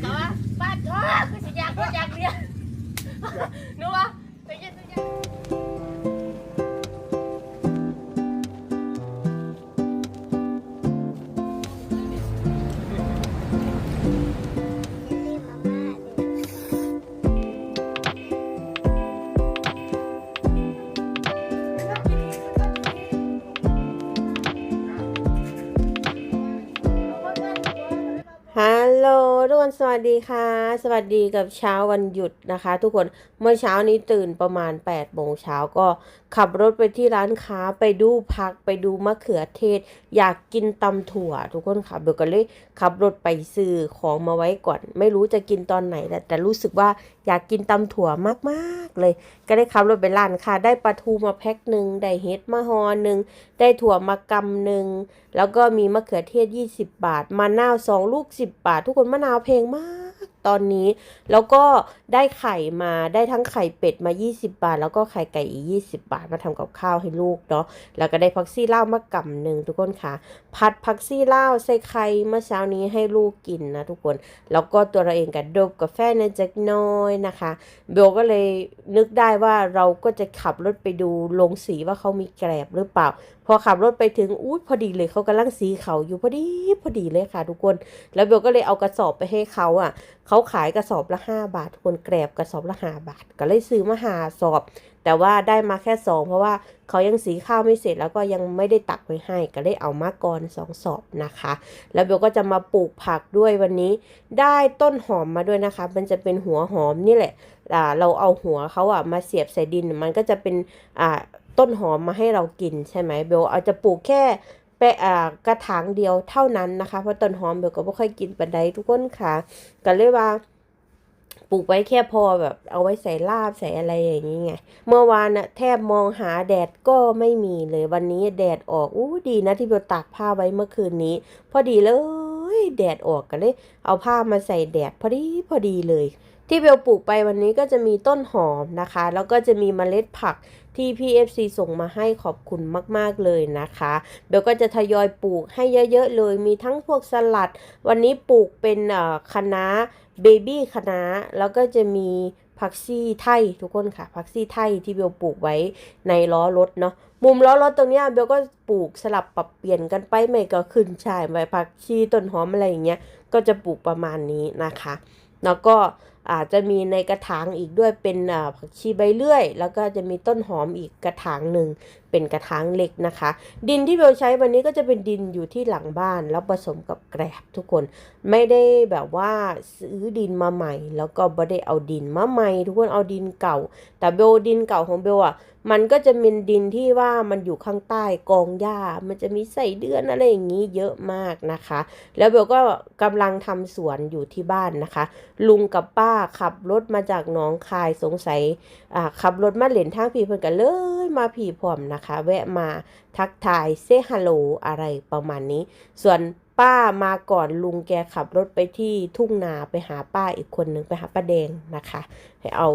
แต่ว่าบ้านก็คือสิอยากก็อยากเรียนนึกว่า สวัสดีค่ะ สวัสดีกับเช้าวันหยุดนะคะ ทุกคนเมื่อเช้านี้ตื่นประมาณ8โมงเช้าก็ขับรถไปที่ร้านค้าไปดูพักไปดูมะเขือเทศ อยากกินตำถั่ว ทุกคนค่ะเบลก็เลยขับรถไปซื้อของมาไว้ก่อน ไม่รู้จะกินตอนไหนแต่แต่รู้สึกว่าอยากกินตำถั่วมากๆเลย ก็ได้ขับรถไปร้านค่ะ ได้ปลาทูมาแพ็คหนึ่งได้เฮ็ดมาฮอหนึ่งได้ถั่วมากำหนึ่งแล้วก็มีมะเขือเทศ 20 บาทมะนาวสองลูก 10 บาท ทุกคนมะนาวแพงมากตอนนี้ แล้วก็ ได้ไข่มาได้ทั้งไข่เป็ดมา 20 บาท แล้วก็ไข่ไก่อีก 20 บาท มาทำกับข้าวให้ลูกเนาะแล้วก็ได้พักซี่เหล้ามากำหนึ่งทุกคนค่ะ ผัดผักซี่เหล้าใส่ไข่เมื่อเช้านี้ให้ลูกกินนะทุกคน แล้วก็ตัวเราเองกับดบกาแฟในจักน้อยนะคะเบลก็เลยนึกได้ว่าเราก็จะขับรถไปดูโรงสีว่าเขามีแกลบหรือเปล่า พอขับรถไปถึงอุ้ยพอดีเลยเขากำลังสีเขาอยู่พอดีพอดีเลยค่ะ ทุกคน แล้วเบลก็เลยเอากระสอบไปให้เขาอะเขาขายกระสอบละห้าบาททุกคนแกลบกระสอบละหาบาท ก็เลยซื้อมาหาสอบ แต่ว่าได้มาแค่สองเพราะว่าเขายังสีข้าวไม่เสร็จแล้วก็ยังไม่ได้ตักไว้ให้ ก็เลยเอามาก่อนสองสอบนะคะ แล้วเบลก็จะมาปลูกผักด้วยวันนี้ ได้ต้นหอมมาด้วยนะคะ มันจะเป็นหัวหอมนี่แหละเราเอาหัวเขาอะมาเสียบใส่ดินมันก็จะเป็นต้นหอมมาให้เรากินใช่ไหมเบลเอาจะปลูกแค่ปอ่ากระถางเดียวเท่านั้นนะคะ เพราะต้นหอมเบลก็ไม่ค่อยกินปันใดทุกคนค่ะก็เลยว่า ปลูกไว้แค่พอแบบ เอาไว้ใส่ลาบใส่อะไรอย่างนี้ไง เมื่อวานน่ะแทบมองหาแดดก็ไม่มีเลยวันนี้แดดออกอู้ดีนะที่เบลตากผ้าไว้เมื่อคืนนี้ พอดีเลยแดดออกก็เลย เอาผ้ามาใส่แดดพอดีพอดีเลย ที่เบลปลูกไปวันนี้ก็จะมีต้นหอมนะคะ แล้วก็จะมีเมล็ดผักที่ PFC ส่งมาให้ขอบคุณมาก ๆ เลยนะคะเบลก็จะทยอยปลูกให้เยอะ ๆ เลย มีทั้งพวกสลัด วันนี้ปลูกเป็นอ่อคะน้า เบบี้คะน้าแล้วก็จะมีผักซี่ไทยทุกคนค่ะผักซี่ไทยที่เบลปลูกไว้ในล้อรถเนาะมุมล้อรถตรงเนี้ยเบลก็ปลูกสลับปรับเปลี่ยนกันไปไม่ก็ขึ้นชายไปผักชีต้นหอมอะไรอย่างเงี้ยก็จะปลูกประมาณนี้นะคะ แล้วก็ อาจจะมีในกระถางอีกด้วยเป็นผักชีใบเลื่อย แล้วก็จะมีต้นหอมอีกกระถางหนึ่งเป็นกระถางเล็กนะคะ ดินที่เบลใช้วันนี้ก็จะเป็นดินอยู่ที่หลังบ้าน แล้วผสมกับแกลบทุกคนไม่ได้แบบว่าซื้อดินมาใหม่ แล้วก็ไม่ได้เอาดินมาใหม่ ทุกคนเอาดินเก่า แต่เบลดินเก่าของเบลอะ มันก็จะเป็นดินที่ว่ามันอยู่ข้างใต้กองหญ้า มันจะมีใส่เดือนอะไรอย่างนี้เยอะมากนะคะ แล้วเบลก็กำลังทำสวนอยู่ที่บ้านนะคะ ลุงกับป้าขับรถมาจากหนองคายสงสัยขับรถมาเล่นทางผีเพิ่นกันเลยมาผีพร้อมนะคะ แวะมาทักทายเซฮัลโหลอะไรประมาณนี้ ส่วน ป้ามาก่อนลุงแกขับรถไปที่ทุ่งนาไปหาป้าอีกคนหนึ่งไปหาป้าแดงนะคะให้เอา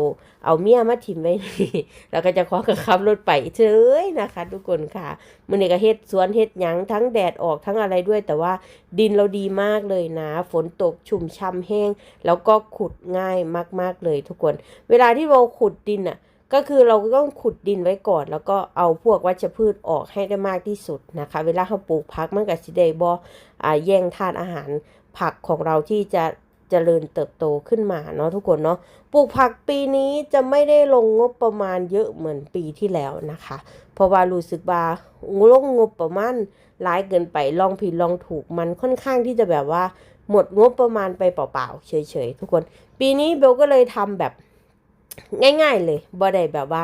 เอาเมียมาถิ่มไว้นี่แล้วก็จะขอกับขับรถไปเฉยนะคะ ทุกคนค่ะมื้อนี้ก็เฮ็ดสวนเฮ็ดหยังทั้งแดดออกทั้งอะไรด้วย แต่ว่าดินเราดีมากเลยนะ ฝนตกชุ่มช่ำแห้ง แล้วก็ขุดง่ายมาก ๆเลยทุกคน เวลาที่เราขุดดินอะ ก็คือเราก็ต้องขุดดินไว้ก่อน แล้วก็เอาพวกวัชพืชออกให้ได้มากที่สุดนะคะ เวลาเราปลูกผักมันก็สิได้บ่อ่าแย่งทานอาหารผักของเราที่จะเจริญเติบโตขึ้นมาเนาะทุกคนเนาะปลูกผักปีนี้จะไม่ได้ลงงบประมาณเยอะเหมือนปีที่แล้วนะคะ เพราะว่ารู้สึกว่าลงงบประมาณหลายเกินไปลองผิดลองถูกมันค่อนข้างที่จะแบบว่า หมดงบประมาณไปเปล่าๆเฉยๆทุกคน ปีนี้เบลก็เลยทำแบบ ง่ายๆเลยบ่ได้แบบว่า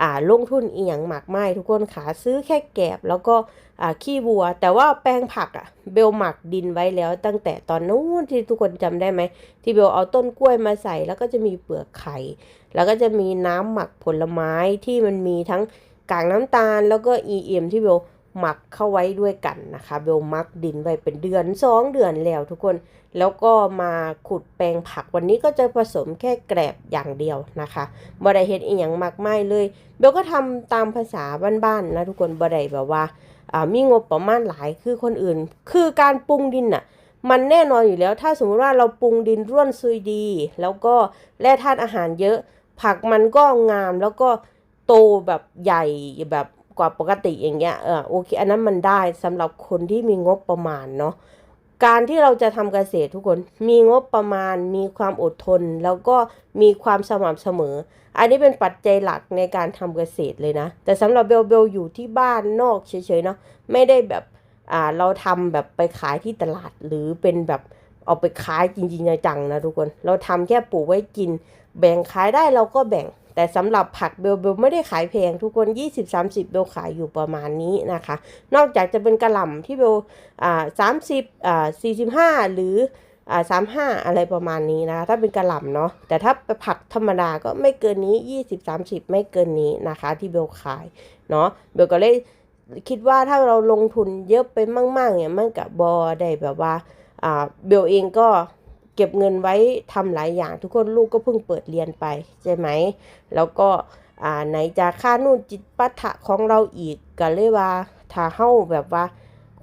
อ่าลงทุนเอียงหมากไม้ทุกคนขาซื้อแค่แกบแล้วก็อ่าขี้วัว แต่ว่าแปลงผักอะ่ะเบลหมักดินไว้แล้วตั้งแต่ตอนนู้นที่ทุกคนจำได้ไหม ที่เบลเอาต้นกล้วยมาใส่ แล้วก็จะมีเปลือกไข่ แล้วก็จะมีน้ำหมักผลไม้ที่มันมีทั้งกากน้ำตาล แล้วก็ EM ที่เบล หมักเข้าไว้ด้วยกันนะคะเบลหมักดินไว้เป็นเดือนสองเดือนแล้วทุกคน แล้วก็มาขุดแปลงผักวันนี้ก็จะผสมแค่แกลบอย่างเดียวนะคะบ่ได้เฮ็ดอีหยังมากมายเลยเบลก็ทำตามภาษาบ้านๆนะทุกคนบ่ได้แบบว่าอ่ามีงบประมาณหลายคือคนอื่น คือการปรุงดินน่ะมันแน่นอนอยู่แล้ว ถ้าสมมติว่าเราปรุงดินร่วนซุยดี แล้วก็แร่ธาตุอาหารเยอะ ผักมันก็งามแล้วก็โตแบบใหญ่แบบ กว่าปกติอย่างเงี้ยเออโอเคอันนั้นมันได้สำหรับคนที่มีงบประมาณเนาะการที่เราจะทำเกษตรทุกคนมีงบประมาณ มีความอดทน แล้วก็มีความสม่ำเสมอ อันนี้เป็นปัจจัยหลักในการทำเกษตรเลยนะ แต่สำหรับเบลเบลอยู่ที่บ้านนอกเฉยๆเนาะไม่ได้แบบอ่าเราทำแบบไปขายที่ตลาดหรือเป็นแบบเอาไปขายจริงๆจังๆนะทุกคน เราทำแค่ปลูกไว้กิน แบ่งขายได้เราก็แบ่ง แต่สำหรับผักเบลเบลไม่ได้ขายแพงทุกคน 20-30 เบลขายอยู่ประมาณนี้นะคะ นอกจากจะเป็นกระหล่ำที่เบลอ่า30อ่า45หรืออ่า35อะไรประมาณนี้นะคะ ถ้าเป็นกระหล่ำเนาะแต่ถ้าเป็นผักธรรมดาก็ไม่เกินนี้ 20-30 ไม่เกินนี้นะคะ ที่เบลขายเนาะเบลก็เลยคิดว่าถ้าเราลงทุนเยอะไปมากๆเนี่ยมันกับบอได้แบบว่าอ่าเบลเองก็ เก็บเงินไว้ทำหลายอย่าง ทุกคนลูกก็เพิ่งเปิดเรียนไปใช่ไหม แล้วก็อ่าไหนจะค่านู่นจิตปัถะของเราอีกก็เลยว่าถ้าเฮาแบบว่า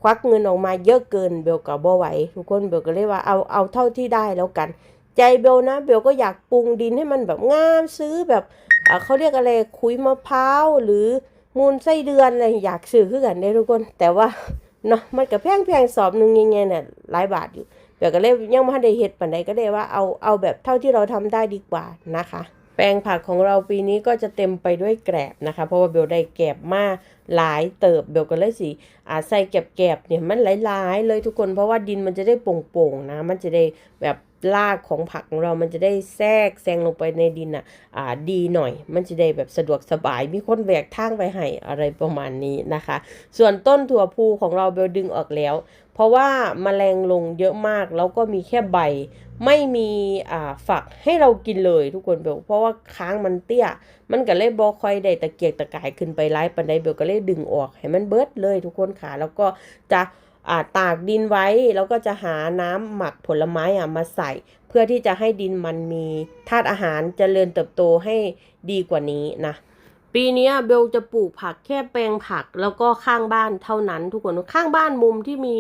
ควักเงินออกมาเยอะเกินเบลก็บ่ไหว ทุกคนเบลก็เลยว่าเอาเอาเท่าที่ได้แล้วกัน ใจเบลนะเบลก็อยากปรุงดินให้มันแบบงามซื้อแบบอ่าเขาเรียกอะไรคุยมะพร้าวหรือมูลไส้เดือนอะไรอยากซื้อคือกันได้ทุกคน แต่ว่า เนาะมันก็แพงแพงสอบหนึ่งยังไงเนี่ยหลายบาทอยู่เดี๋ยวก็เลยยังไม่ได้เห็ดปันใดก็ได้ว่าเอาเอาแบบเท่าที่เราทำได้ดีกว่านะคะ แปลงผักของเราปีนี้ก็จะเต็มไปด้วยแกลบนะคะ เพราะว่าเบลได้แกลบมาหลายเติบเบลก็เลยสิอาใส่แกลบแกลบๆเนี่ยมันหลายๆเลยทุกคนเพราะว่าดินมันจะได้โป่งๆนะ มันจะได้แบบ รากของผักของเรามันจะได้แทรกแซงลงไปในดินอะอ่าดีหน่อย มันจะได้แบบสะดวกสบาย มีคนแหวกทางไปให้อะไรประมาณนี้นะคะ ส่วนต้นถั่วพูของเราเบลดึงออกแล้ว เพราะว่าแมลงลงเยอะมากแล้วก็มีแค่ใบ ไม่มีอ่าฝักให้เรากินเลยทุกคนเบลเพราะว่าค้างมันเตี้ย มันก็เลยบอคอยได้ตะเกียกตะกายขึ้นไปไล่ปันไดเบลก็เลยดึงออกให้มันเบิดเลยทุกคนค่ะแล้วก็จะ ตากดินไว้แล้วก็จะหาน้ำหมักผลไม้อะมาใส่ เพื่อที่จะให้ดินมันมีธาตุอาหารเจริญเติบโตให้ดีกว่านี้นะปีนี้เบลจะปลูกผักแค่แปลงผักแล้วก็ข้างบ้านเท่านั้นทุกคนข้างบ้านมุมที่มี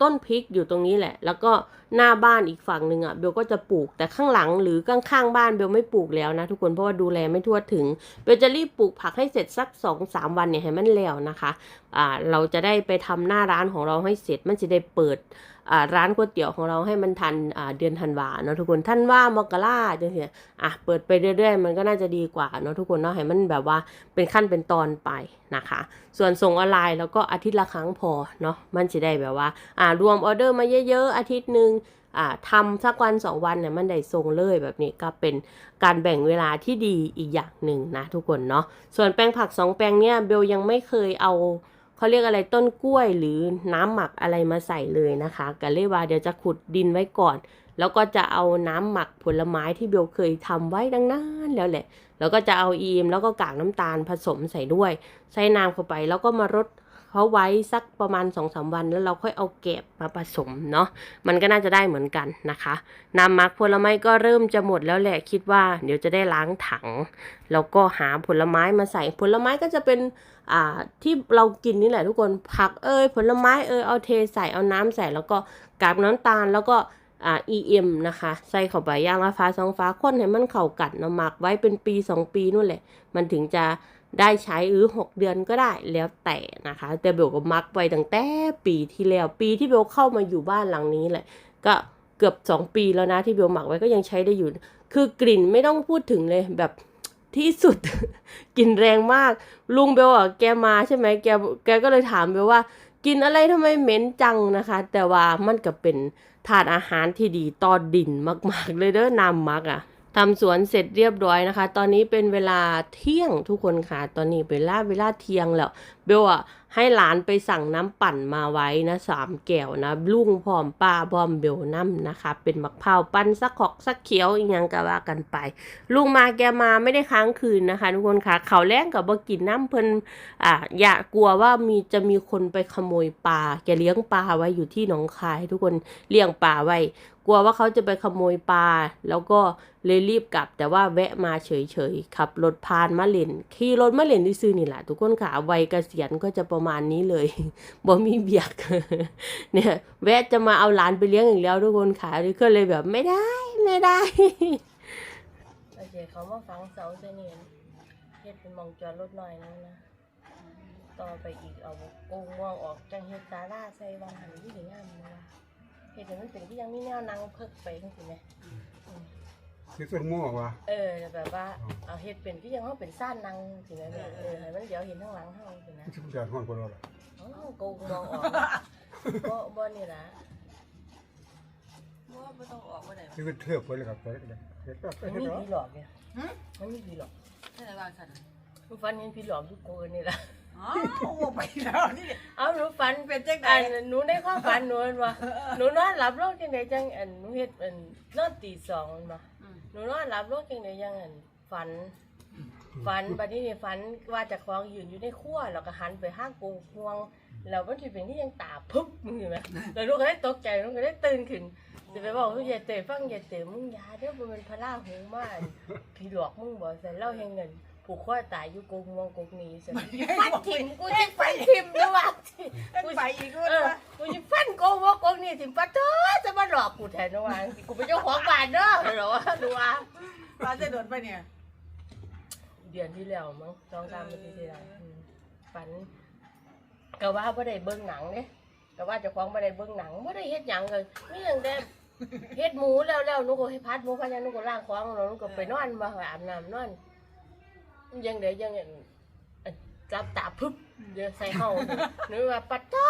ต้นพริกอยู่ตรงนี้แหละ แล้วก็หน้าบ้านอีกฝั่งหนึ่งอะเบลก็จะปลูกแต่ข้างหลังหรือข้างๆบ้านเบลไม่ปลูกแล้วนะ ทุกคนเพราะว่าดูแลไม่ทั่วถึงเบลจะรีบปลูกผักให้เสร็จสัก2อสามวันเนี่ยให้มันแล้วนะคะอ่าเราจะได้ไปทำหน้าร้านของเราให้เสร็จมันจะได้เปิดอ่าร้านก๋วยเตี๋ยวของเราให้มันทันอ่าเดือนธันวาเนาะทุกคนท่านว่ามกราจังซี่อะเปิดไปเรื่อยๆ มันก็น่าจะดีกว่าเนาะทุกคนเนาะให้มันแบบว่าเป็นขั้นเป็นตอนไปนะคะ ส่วนส่งออนไลน์แล้วก็อาทิตย์ละครั้งพอเนาะมันจะได้แบบว่ารวมออเดอร์มาเยอะๆ อาทิตย์หนึ่งทำสักวันสองวันเนี่ยมันได้ส่งเลยแบบนี้ก็เป็นการแบ่งเวลาที่ดีอีกอย่างหนึ่งนะทุกคนเนาะส่วนแปลงผักสองแปลงเนี่ยเบลยังไม่เคยเอาเขาเรียกอะไรต้นกล้วยหรือน้ำหมักอะไรมาใส่เลยนะคะกันเลยว่าเดี๋ยวจะขุดดินไว้ก่อน แล้วก็จะเอาน้ำหมักผลไม้ที่เบลเคยทำไว้ดังนั้นแล้วแหละ แล้วก็จะเอาอีมแล้วก็กากน้ำตาลผสมใส่ด้วย ใส่น้ำเข้าไปแล้วก็มารด เขาไว้สักประมาณ2อสวัน แล้วเราค่อยเอาแกบมาผสมเนาะมันก็น่าจะได้เหมือนกันนะคะน้ำหมักผลไม้ก็เริ่มจะหมดแล้วแหละคิดว่า เดี๋ยวจะได้ล้างถังแล้วก็หาผลไม้มาใส่ผลไม้ก็จะเป็นอ่าที่เรากินนี่แหละทุกคนผักเอ้ยผลไม้เอ้ยเอาเทใส่เอาน้ำใส่แล้วก็กากน้ำตาลแล้วก็อ่า EM นะคะ ใส่เข้าไปย่างละฟ้าสองฟ้าข้นให้มันเข้ากันเนาะหมักไว้เป็นปีสองปีนู่นแหละ มันถึงจะ ได้ใช้หรือหกเดือนก็ได้แล้วแต่นะคะ แต่เบลก็มักไว้ตั้งแต่ปีที่แล้ว ปีที่เบลเข้ามาอยู่บ้านหลังนี้แหละ ก็เกือบสองปีแล้วนะที่เบลหมักไว้ก็ยังใช้ได้อยู่ คือกลิ่นไม่ต้องพูดถึงเลยแบบที่สุด กลิ่นแรงมาก ลุงเบลอะแกมาใช่ไหมแกแกก็เลยถามเบลว่ากินอะไรทำไมเหม็นจังนะคะ แต่ว่ามันก็เป็นถาดอาหารที่ดีต่อดินมาก ๆ เลยเด้อน้ำมักอะ ทำสวนเสร็จเรียบร้อยนะคะ ตอนนี้เป็นเวลาเที่ยงทุกคนค่ะ ตอนนี้เวลาเวลาเที่ยงแล้ว เบลอะให้หลานไปสั่งน้ำปั่นมาไว้นะสามแก้วนะลุงพร้อมป้าพร้อมเบลน้ำนะคะ เป็นมะพร้าวปั้นสักขอกสักเขียวอีกย่างก็ว่ากันไป ลุงมาแกมาไม่ได้ค้างคืนนะคะ ทุกคนค่ะเขาวแรงกับบ่กินน้ำเพิ่นอ่าอย่ากลัวว่ามีจะมีคนไปขโมยปลาแกเลี้ยงปลาไว้อยู่ที่หนองคาย ทุกคนเลี้ยงปลาไว้ กลัวว่าเขาจะไปขโมยปลาแล้วก็เลยรีบกลับ แต่ว่าแวะมาเฉยๆขับรถพานมาเล่นขี่รถมาเล่นที่ซื้อๆนี่แหละทุกคนค่ะไวัยเกษษียณก็จะประมาณนี้เลยบ่มีเบียก เนี่ย แวะจะมาเอาหลานไปเลี้ยงอีกแล้วทุกคนค่ะก็เลยแบบไม่ได้ไม่ได้โอเคเขามาฟังเสาเสนียนเฮ็ดเป็นมองจอดรถหน่อยนึงนะต่อไปอีกเอาโกงม่วงออกจังเฮ็ดศาลาใส่วางหันที่ถึงงามนะเฮ็ดให้มันเป็นที่ยังมีแนวนั่งเพิกไปจังซี่แหม คือต้นม่วงวะเออแบบว่าเอาเฮ็ดเป็นที่ยังเฮาเป็นซ่านนั่งสิแม่แม่เออให้มันเดี๋ยวเห็นข้างหลังเฮาสินะที่ผู้ชายห้อนคนเราล่ะอ๋อโกงมองออกบ่บ่นี่ล่ะว่าไม่ต้องออกมาไหนที่เป็นเทือกไปเลยครับไปเลยเฮ็ดก็มันเฮ็ดมีเนาะผีหลอกเนี่ยมันมีผีหลอกใช่ไหมบางสันหนูฝันเห็นผีหลอกทุกคนนี่ล่ะอ๋อโอ้ไปแล้วนี่เอาหนูฝันเป็นจังไดอันหนูในความฝันหนูมันว่าหนูนอนหลับลงจังไดจังอันหนูเฮ็ดอันนอนตีสองมันว่า หนูนอนหลับลงจังไดจังอันฝัน ฝันบัดนี้นี่ฝันว่าเจะคลองยืนอยู่ในครัวแล้วก็หันไปห้างกูพวงแล้วมันสิเป็นที่ยังตาพึบมึงเห็นไหมแล้วลูกก็ได้ตกใจลูกก็ได้ตื่นขึ้นจะไปบอกลูกอย่าเตะฟังอย่าเตะมึงอยาเด้อบ่แมันพลาหูมากพี่หลอกมึงบ่ใส่เล่าแห่งเงิน ผูกคอตายอยู่กงมองกงนี้ใส่ฟันทิมกูสิฟันทิมด้วยว่ากูไปอีกคเอนอกูจะฟันโกงว่ากงนี่ถึงปะเถอะจะมาหลอกกูแทนนะวะกูเป็นเจ้าของบ้านเด้อเหรอวะดูว่าปลาจะโดนไปเนี่ย เดือนที่แล้วมั้งสองสามอาทิตย์ที่แล้วอืมฝันก็ว่าไม่ได้เบิ่งหนังเนี่ยก็ว่าเจ้าของไม่ได้เบิ่งหนังไม่ได้เฮ็ดหยังเลยมีอย่างแต่เฮ็ดหมูแล้วแล้วหนูก็ให้พัดหมูพัดหยังหนูก็ล้างของแล้วหนูก็ไปนอนมาอาบน้ำนอน ยังเดี๋ยวยังอันอันรับตาพึบเดี๋ยวใส่เฮาหนูว่าปัดจ้า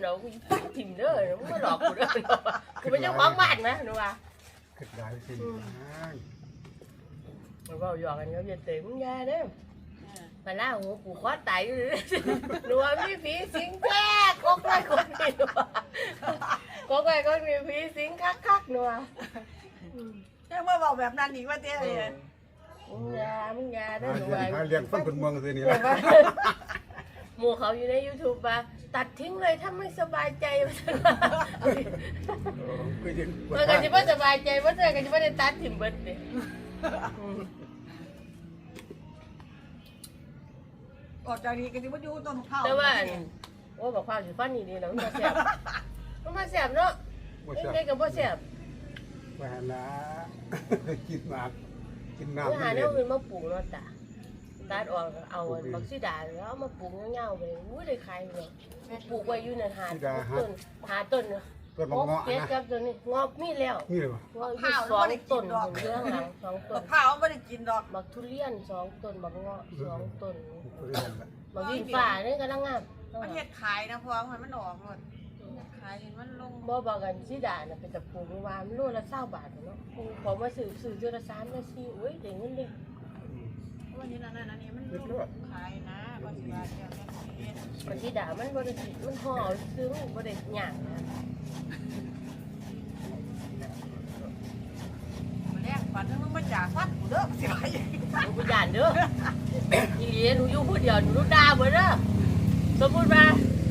เนาะกูปัดถิ่มเด้อมึงมาหลอกกูเด้อเนาะกูเป็นเจ้าของบ้านนะหนูว่าเกิดได้สิมันเว้าหยอกกันเขาจะเตะมึงอยาเด้อมาล่าหูปู่คอตายอยู่เลยหนูว่ามีผีสิงแท้กกไว้คนนี้หนูว่ากกไว้คนนี้ผีสิงคักคักๆหนูว่ายังมาบอกแบบนั้นอีกว่าเต้เลย มึงอยามึงอยาเด้หาอหนูเลี้ยงว่าหาเลี้ยงฟังคนเมืองสินี่หนูล่ะว่าหมู่เขาอยู่ใน YouTube ว่าตัดทิ้งเลยถ้าไม่สบายใจมันจะก็ยังปวดมันก็จะไม่สบายใจมันจะก็จะไม่ได้ตัดถิ่มเบิดเลยออกจากนี้ก็จะมาอยู่ต้นข้าวแต่ว่าอันว่าบอกความสิฟันนี่ดีนะมันมาแสบมันมาแสบเนาะบ่เล่ใช่นได้กับบ่แสบ ไปหาละกินหมาก กินน้ำเมื่อหาไม่แนเล่วนอื่นมาปลูกเนาะตาตัดออกเอาบักซีดาแล้วเอามาปลูกเงาๆไปอุ้ยได้ขายเลยปลูกไว้อยู่นั่นหาต้นหาต้นต้นมะงอกเงาะเก็ดนะกับตัวนี้งอกมีแล้วนี่เลยวะงอกอยู่สองต้นอยู่ข้างหลังสองต้นข้าวไม่ได้กินดอกบักทุเรียนสองต้นบักเงาะสองต้นก็ได้นั่นแหละบักวินฟ้านี่กำลังงามมันเฮ็ดขายนะพอมันมันออกหมด ขายมันลงบ่บอกกันซีดาน่ะเป็นตะปลูกว่ามันโลละ20บาทเนาะปลูกพอมาซื้อซื้อเดือนละ3ละ4โอ้ยได้เงินเลยวันนี้นั่นนั่นนี่มันลงขายนะก็สิว่าเดี๋ยวแม่เฮ็ดบักซีดามันบ่ได้สิมันห่อซื้อมันบ่ได้หยังนะมาแรกฝันมึงมาจากฟัดกูเด้อสิว่าอย่างนี้หนูบ่ย่านเด้ออีหลีหนูอยู่ผู้เดียวหนูด่าเบิดเด้อสมมุติว่า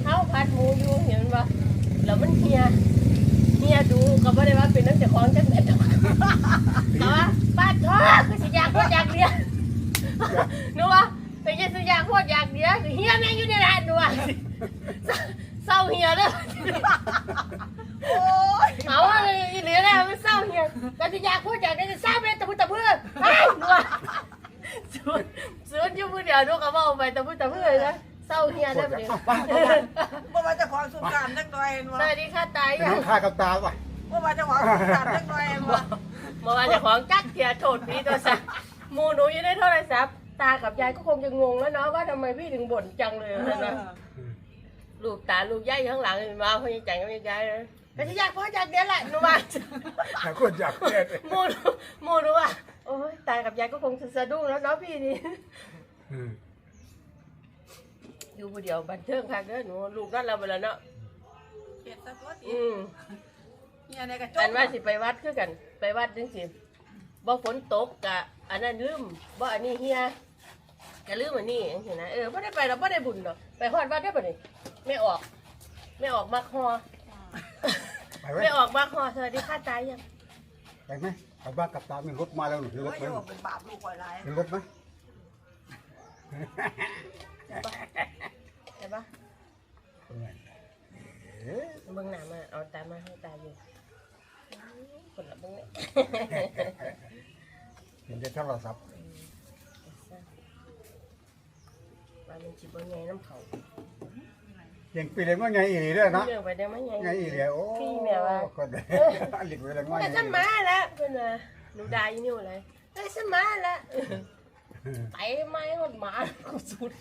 เฮาผัดหมูอยู่เห็นบ่ แล้วมันเหียเหียดูก็บ่ได้ว่าเป็นน้ำเจ้าของจังแม่นดอกแต่ว่าบ้านท้อคือสิอยากบ่อยากเดียวหนูว่าไปยินสิอยากโคตรอยากเดียวเฮียแม่งอยู่ในร้านหนูว่าเศร้าเฮียเด้อโอ้ยเอาว่าอีหลีแล้วมันเศร้าเฮียก็สิอยากโคตรอยากได้จะเศร้าไปตะพุตะพื่อไปหนูว่าสวนสวนยู่ผู้เดียวนูก็ว้าไปตะพุตะพื่อนะเศร้าเฮียได้บ่เอาป้าเอาป้าบ่ว่าจะขอสุการนักหน่อยสว่าวัสดีค่ะตายเป็นยังน้องข้ากับตาว่ะบ่ว่าจะขอสุการนักหน่อยว่าเมื่อวานเจ้าของจักเทียโทษพี่ตัวสักหมูหนูอยู่ในโทรศัพท์ตากับยายก็คงจะงงแล้วเนาะว่าทำไมพี่ถึงบ่นจังเลยนะลูกตาลูกยายอยู่ข้างหลังมาพยายจังก็พยายเลยก็จะอยากพ่ออยากเดียวแหละหนูว่าแต่คนอยากเล่นหมูหนูหมูหนูว่าโอ้ยตากับยายก็คงจะสะดุ้งแล้วเนาะพี่นี่ อยู่ผู้เดียวบันเทิงค่ะเด้อหนูลูกนั่นเราไปแล้วเนาะเฮ็ดซะตัวติอืมเนี่ยในกระจอักนว่าสิไปวัดคือกัน ไปวัดจังสิบ่ฝนตกกะ อันนั้นลืมบ่อันนี้เฮียก็ลืมอันนี้จังซี่นะเออบ่ได้ไปเราบ่ได้บุญดอกไปฮอดวัดได้บ่นี่ไม่ออก ไม่ออกมักฮอไปไหมไม่ออกมักฮอสวัสดีค่ะตายยังไปไหมกับบ้านกับตามีรถมาแล้วหรือรโอ้ถยไหมโยมเป็นบาปลูกไว้หลายมีรถไหม ปะเอ๊ะเบิ่งหน้ามา เอาตามาให้ตาอยู่คนละเบิ่งเนี่ยเห็นได้โทรศัพท์ว่ามันสิบ่ใหญ่น้ำเขายังปีเลยว่าไงอีหลีเด้อเนาะเรื่องไปได้ไหมใหญ่ไงอีหลีโอ้พี่แม่ว่าก็ได้หลีกไว้แล้วว่าแต่ไงสมาแล้วเพิ่นว่าหนูด่าอีนี่ว่าอะไรเอ้ยสมาแล้ว ไปไม้หดหมากูสุด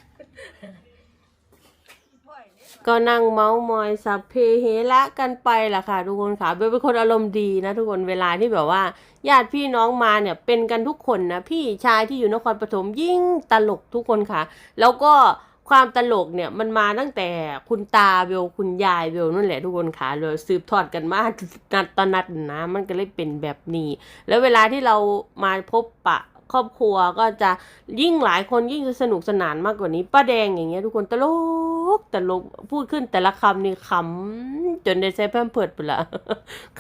ก็นั่งเมาส์มอยสัพเพเฮระกันไปล่ะค่ะ ทุกคนค่ะเบลเป็นคนอารมณ์ดีนะ ทุกคนเวลาที่แบบว่าญาติพี่น้องมาเนี่ยเป็นกันทุกคนนะ พี่ชายที่อยู่นครปฐมยิ่งตลกทุกคนค่ะ แล้วก็ความตลกเนี่ยมันมาตั้งแต่คุณตาเบลคุณยายเบลนั่นแหละทุกคนค่ะเลยสืบทอดกันมานัดตอนนัดนะมันก็เลยเป็นแบบนี้ แล้วเวลาที่เรามาพบปะ ครอบครัวก็จะยิ่งหลายคนยิ่งจะสนุกสนานมากกว่านี้ป้าแดงอย่างเงี้ยทุกคนตลกตลกพูดขึ้นแต่ละคำนี่ขำจนได้ใช้แพมเพิดไปละ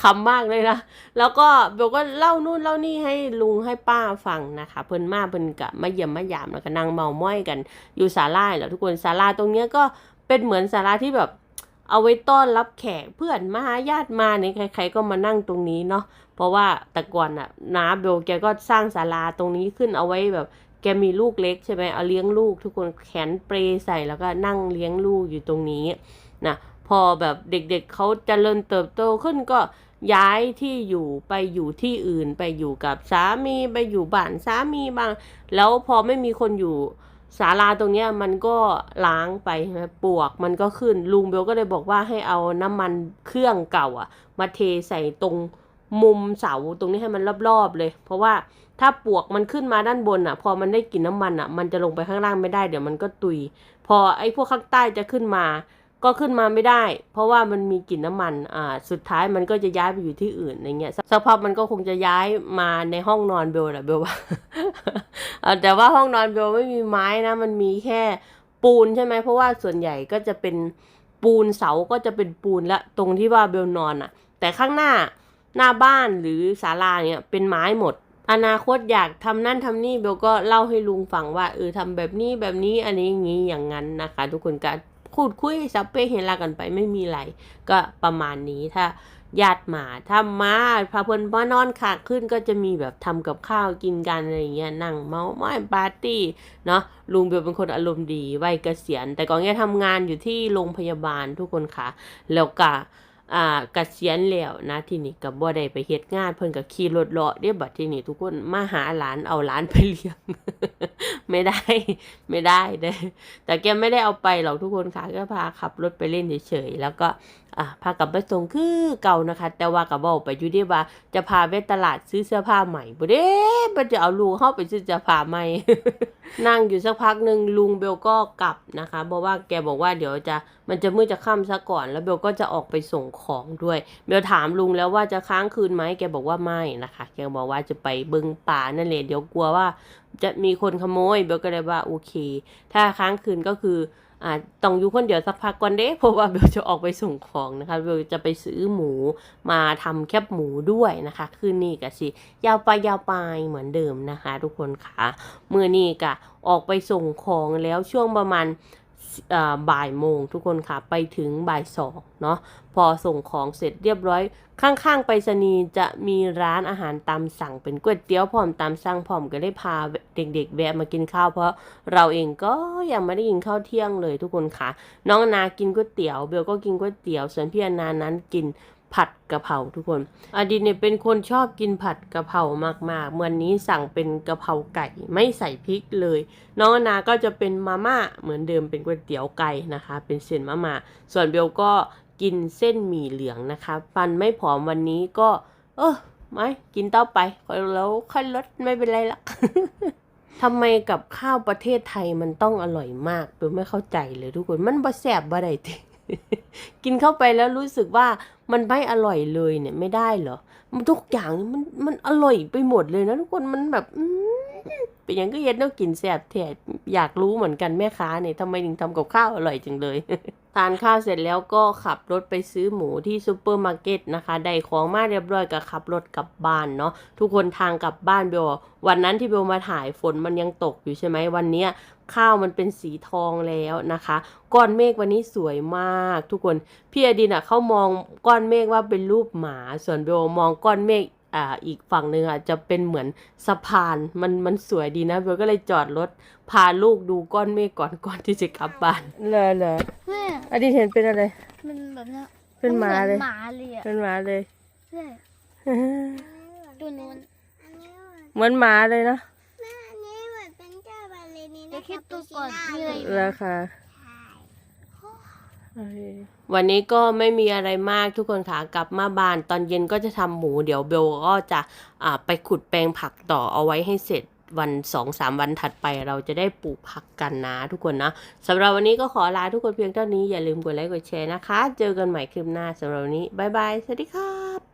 ขำมากเลยนะแล้วก็เบลก็เล่านู่นเล่านี่ให้ลุงให้ป้าฟังนะคะ เพิ่นมาเพิ่นกะมาเยี่ยมมาหยามแล้วก็นั่งเมาม้อยกันอยู่ศาลาแหละทุกคนศาลาตรงเนี้ยก็เป็นเหมือนศาลาที่แบบ เอาไว้ต้อนรับแขกเพื่อนมาหาญาติมาเนี่ยใคร ๆ ก็มานั่งตรงนี้เนาะเพราะว่าแต่ก่อนน่ะน้าเบลแกก็สร้างศาลาตรงนี้ขึ้นเอาไว้แบบ แกมีลูกเล็กใช่ไหมเอาเลี้ยงลูก ทุกคนแขนเปรใส่แล้วก็นั่งเลี้ยงลูกอยู่ตรงนี้นะพอแบบเด็กๆเขาเจริญเติบโตขึ้นก็ย้ายที่อยู่ไปอยู่ที่อื่นไปอยู่กับสามีไปอยู่บ้านสามีบ้าง แล้วพอไม่มีคนอยู่ ศาลาตรงเนี้ยมันก็ล้างไปนะปวกมันก็ขึ้นลุงเบลก็เลยบอกว่าให้เอาน้ำมันเครื่องเก่าอะมาเทใส่ตรงมุมเสาตรงนี้ให้มันรอบๆเลย เพราะว่าถ้าปวกมันขึ้นมาด้านบนอะพอมันได้กลิ่นน้ำมันอะมันจะลงไปข้างล่างไม่ได้เดี๋ยวมันก็ตุย พอไอ้พวกข้างใต้จะขึ้นมา ก็ขึ้นมาไม่ได้ เพราะว่ามันมีกลิ่นน้ำมันอ่าสุดท้ายมันก็จะย้ายไปอยู่ที่อื่นอะไรเงี้ยสักพักมันก็คงจะย้ายมาในห้องนอนเบลแหละเบลว่าอ่อแต่ว่าห้องนอนเบลไม่มีไม้นะ มันมีแค่ปูนใช่ไหมเพราะว่าส่วนใหญ่ก็จะเป็นปูนเสาก็จะเป็นปูนละตรงที่ว่าเบลนอนอะ่ะ แต่ข้างหน้าหน้าบ้านหรือศาลาเนี่ยเป็นไม้หมด อนาคตอยากทำนั่นทำนี่เบลก็เล่าให้ลุงฟังว่าเออทำแบบนี้แบบนี้อันนี้อย่างนี้อย่างนั้นนะคะ ทุกคนก็ พูดคุยสัพเปเฮลากันไปไม่มีอะไรก็ประมาณนี้ถ้าญาติมาถ้ามาพาเพิ่นมานอนขากขึ้นก็จะมีแบบทำกับข้าวกินกันอะไรเงี้ยนั่งเมาส์มอยปาร์ตี้เนาะลุงเบลเป็นคนอารมณ์ดีวัยเกษียณ แต่ก่อนแกทำงานอยู่ที่โรงพยาบาลทุกคนค่ะ แล้วก็ อ่าเกษียณแล้วนะที่นี่กับ่ได้ไปเฮ็ดงาน เพิ่นก็ขี่รถเลาะเด้บัดที่นี่ทุกคนมาหาหลานเอาหลานไปเลี้ยง ไม่ได้ ไม่ได้เด้แต่แกไม่ได้เอาไปหรอกทุกคนค่ะก็พาขับรถไปเล่นเฉยๆแล้วก็อะพากลับไปส่งคือเก่านะคะ แต่ว่าก็บอกไปอยู่ดีว่าจะพาไปตลาดซื้อเสื้อผ้าใหม่บ่เด้มันจะเอาลูกเข้าไปซื้อเสื้อผ้าใหม่ นั่งอยู่สักพักหนึ่งลุงเบลก็กลับนะคะเพราะว่าแกบอกว่าเดี๋ยวจะมันจะมืดจะค่ำซะก่อน แล้วเบลก็จะออกไปส่งของด้วย เบลถามลุงแล้วว่าจะค้างคืนไหมแกบอกว่าไม่นะคะ แกบอกว่าจะไปบึงป่านั่นแหละเดี๋ยวกลัวว่า จะมีคนขโมยเบลก็เลยว่าโอเค ถ้าค้างคืนก็คือ อ่าต้องอยู่คนเดียวสักพักก่อนเด้เพราะว่าเบลจะออกไปส่งของนะคะเบลจะไปซื้อหมูมาทำแคบหมูด้วยนะคะ คืนนี้ก็สิยาวไปยาวไปเหมือนเดิมนะคะ ทุกคนค่ะเมื่อนี้ก็ออกไปส่งของแล้วช่วงประมาณ บ่ายโมงทุกคนค่ะไปถึงบ่ายสองเนาะพอส่งของเสร็จเรียบร้อย ข้างๆไปรษณีย์จะมีร้านอาหารตามสั่งเป็นก๋วยเตี๋ยวพร้อมตามสั่งพร้อมก็ได้พาเด็กๆ แวะมากินข้าวเพราะเราเองก็ยังไม่ได้กินข้าวเที่ยงเลยทุกคนค่ะ น้องนากินก๋วยเตี๋ยวเบลก็กินก๋วยเตี๋ยวส่วนพี่อนานั้นกิน ผัดกะเพราทุกคน อดีตเนี่ยเป็นคนชอบกินผัดกะเพรามากๆเมื่อนนี้สั่งเป็นกะเพราไก่ไม่ใส่พริกเลย น้องอนาก็จะเป็นมาม่าเหมือนเดิมเป็นก๋วยเตี๋ยวไก่นะคะ เป็นเส้นมาม่าส่วนเบลก็กินเส้นหมี่เหลืองนะคะฟันไม่ผอมวันนี้ก็ เออไม่กินเต่อไปแล้วค่อยลดไม่เป็นไรละทำไมกับข้าวประเทศไทยมันต้องอร่อยมากเบลไม่เข้าใจเลยทุกคนมันบ่แสบบ่ได้ติ กินเข้าไปแล้วรู้สึกว่ามันไม่อร่อยเลยเนี่ยไม่ได้เหรอ มันทุกอย่างมันมันอร่อยไปหมดเลยนะทุกคนมันแบบอื เป็นยังก็เฮ็ดแนวกินแซ่บแท้อยากรู้เหมือนกันแม่ค้าเนี่ยทำไมถึงทำกับข้าวอร่อยจังเลย ทานข้าวเสร็จแล้วก็ขับรถไปซื้อหมูที่ซูเปอร์มาร์เก็ตนะคะ ได้ของมาเรียบร้อยก็ขับรถกลับบ้านเนาะทุกคนทางกลับบ้านเบลวันนั้นที่เบลมาถ่ายฝนมันยังตกอยู่ใช่ไหมวันนี้ข้าวมันเป็นสีทองแล้วนะคะ ก้อนเมฆวันนี้สวยมากทุกคนพี่อดินอะเขามองก้อนเมฆว่าเป็นรูปหมาส่วนเบลมองก้อนเมฆ อ่าอีกฝั่งหนึ่งอะจะเป็นเหมือนสะพานมันมันสวยดีนะเบลก็เลยจอดรถพาลูกดูก้อนเมฆก่อนก่อนที่จะกลับบ้านเลอเลอแม่อดินเห็นเป็นอะไร มันแบบเนี้ยเป็นหมาเลย หมาเลยอะเป็นหมาเลยใช่ตัวนู้นอันนี้เหมือนเหมือนหมาเลยนะแม่อันนี้เหมือนเป็นเจ้าบาเลนีเดี๋ยนะวคิดคะตัวก่อนมีอะไรอีกราคา วันนี้ก็ไม่มีอะไรมากทุกคนค่ะกลับมาบ้านตอนเย็นก็จะทำหมู เดี๋ยวเบลก็จะะไปขุดแปลงผักต่อเอาไว้ให้เสร็จวันสองสามวันถัดไปเราจะได้ปลูกผักกันนะทุกคนนะสำหรับวันนี้ก็ขอลาทุกคนเพียงเท่านี้อย่าลืมกดไลค์กดแชร์นะคะ เจอกันใหม่คลิปหน้าสำหรับวันนี้บายบายสวัสดีครับ